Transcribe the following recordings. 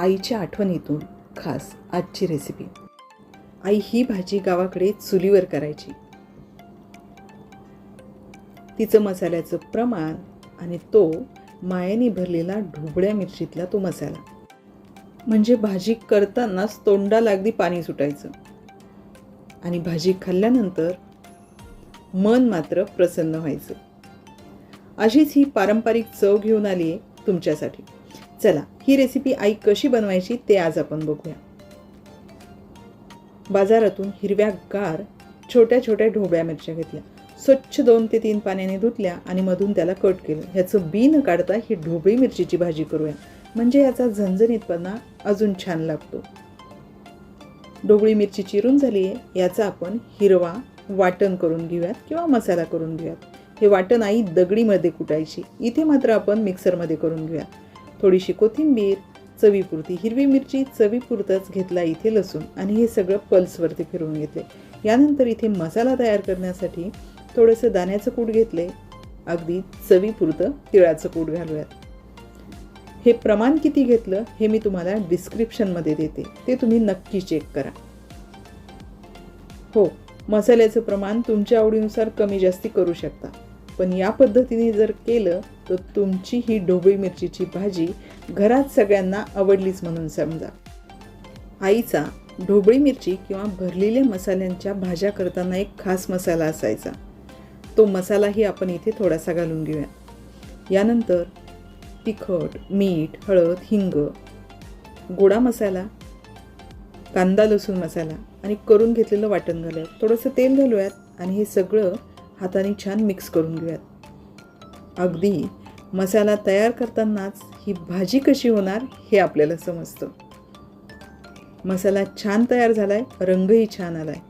आईच्या आठवणीतून खास आजची रेसिपी आई ही भाजी गावाकडे चुलीवर करायची. तिचं मसाल्याचं प्रमाण आणि तो मायाने भरलेला ढोबळ्या मिरचीतला तो मसाला. म्हणजे भाजी करतानाच तोंडाला अगदी पाणी सुटायचं. आणि भाजी खाल्ल्यानंतर मन मात्र प्रसन्न व्हायचं. अशीच ही पारंपरिक चव घेऊन आली आहे तुमच्यासाठी. चला ही रेसिपी आई कशी बनवायची ते आज आपण बघूया. बाजारातून हिरव्या गार छोट्या छोट्या ढोबळ्या मिरच्या घेतल्या. स्वच्छ दोन ते तीन पाण्याने धुतल्या आणि मधून त्याला कट केलं. ह्याचं बी न काढता ही ढोबळी मिरचीची भाजी करूया. म्हणजे याचा झणझणीतपणा अजून छान लागतो. ढोबळी मिरची चिरून झाली आहे. याचा आपण हिरवा वाटण करून घेऊयात किंवा मसाला करून घेऊयात. हे वाटण आई दगडीमध्ये कुटायची. इथे मात्र आपण मिक्सरमध्ये करून घेऊया थोडीशी कोथिंबीर चवीपुरती हिरवी मिरची चवीपुरतंच घेतला इथे लसूण आणि हे सगळं पल्सवरती फिरवून घेतले. यानंतर इथे मसाला तयार करण्यासाठी थोडंसं दाण्याचं कूट घेतले. अगदी चवीपुरतं तिळाचं कूट घालूयात. हे प्रमाण किती घेतलं हे मी तुम्हाला डिस्क्रिप्शनमध्ये देते. ते तुम्ही नक्की चेक करा. हो मसाल्याचं प्रमाण तुमच्या आवडीनुसार कमी जास्ती करू शकता. पण या पद्धतीने जर केलं तर तुमची ही ढोबळी मिरचीची भाजी घरात सगळ्यांना आवडलीच म्हणून समजा. आईचा ढोबळी मिरची किंवा भरलेल्या मसाल्यांच्या भाज्या करताना एक खास मसाला असायचा. तो मसालाही आपण इथे थोडासा घालून घेऊया. यानंतर तिखट मीठ हळद हिंग गोडा मसाला कांदा लसूण मसाला आणि करून घेतलेलं वाटण घालूयात. थोडंसं तेल घालूयात आणि हे सगळं हाताने छान मिक्स करून घेऊयात. अगदी मसाला तयार करतानाच ही भाजी कशी होणार हे आपल्याला समजतं. मसाला छान तयार झाला आहे रंगही छान आला आहे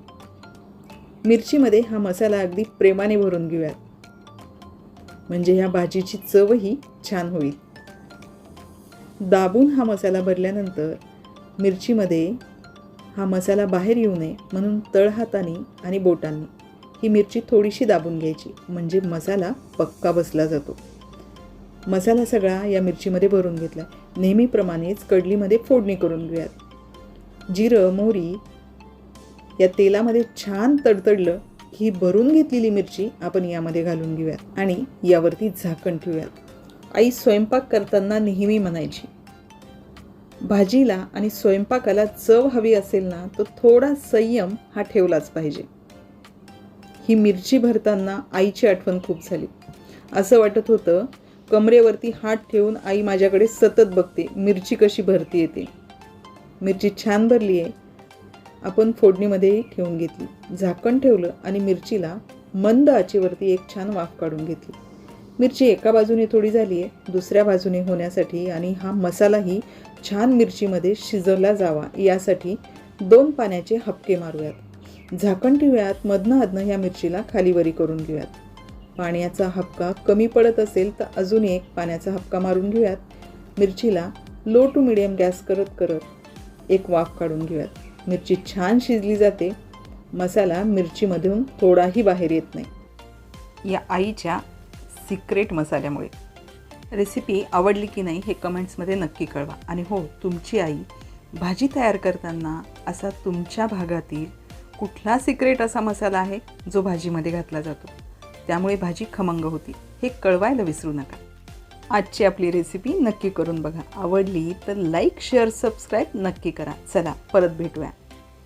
मिरचीमध्ये हा मसाला अगदी प्रेमाने भरून घेऊयात. म्हणजे ह्या भाजीची चवही छान होईल. दाबून हा मसाला भरल्यानंतर मिरचीमध्ये हा मसाला बाहेर येऊ नये म्हणून तळहाताने आणि बोटांनी. ही मिरची थोडीशी दाबून घ्यायची. म्हणजे मसाला पक्का बसला जातो. मसाला सगळा या मिरचीमध्ये भरून घेतला नेहमीप्रमाणेच कडलीमध्ये फोडणी करून घेऊयात. जिरं मोहरी या तेलामध्ये छान तडतडलं की ही भरून घेतलेली मिरची आपण यामध्ये घालून घेऊयात आणि यावरती झाकण ठेवूयात. आई स्वयंपाक करताना नेहमी म्हणायची भाजीला आणि स्वयंपाकाला चव हवी असेल ना तर थोडा संयम हा ठेवलाच पाहिजे. ही मिरची भरताना आईची आठवण खूप झाली. असं वाटत होतं कमरेवरती हात ठेवून आई माझ्याकडे सतत बघते मिरची कशी भरती येते. मिरची छान भरली आहे. आपण फोडणीमध्ये ठेवून घेतली. झाकण ठेवलं आणि मिरचीला मंद आचेवरती एक छान वाफ काढून घेतली. मिरची एका बाजूने थोडी झाली आहे दुसऱ्या बाजूने होण्यासाठी आणि हा मसालाही छान मिरचीमध्ये शिजवला जावा यासाठी दोन पाण्याचे हपके मारूयात. झाकण ठेवूयात मधनं अधनं ह्या मिरचीला खालीवरी करून घेऊयात. पाण्याचा हपका कमी पडत असेल तर अजून एक पाण्याचा हपका मारून घेऊयात. मिरचीला लो टू मिडियम गॅस करत करत एक वाफ काढून घेऊयात. मिरची छान शिजली जाते. मसाला मिरचीमधून थोडाही बाहेर येत नाही. या आईच्या सिक्रेट मसाल्यामुळे. रेसिपी आवडली की नाही हे कमेंट्समध्ये नक्की कळवा. आणि हो तुमची आई भाजी तयार करताना असा तुमच्या भागातील कुठला सिक्रेट असा मसाला आहे जो भाजीमध्ये घातला जातो? त्यामुळे भाजी खमंग होती. हे कळवायला विसरू नका. आजची आपली रेसिपी नक्की करून बघा. आवडली तर लाईक शेअर सबस्क्राईब नक्की करा. चला परत भेटूया.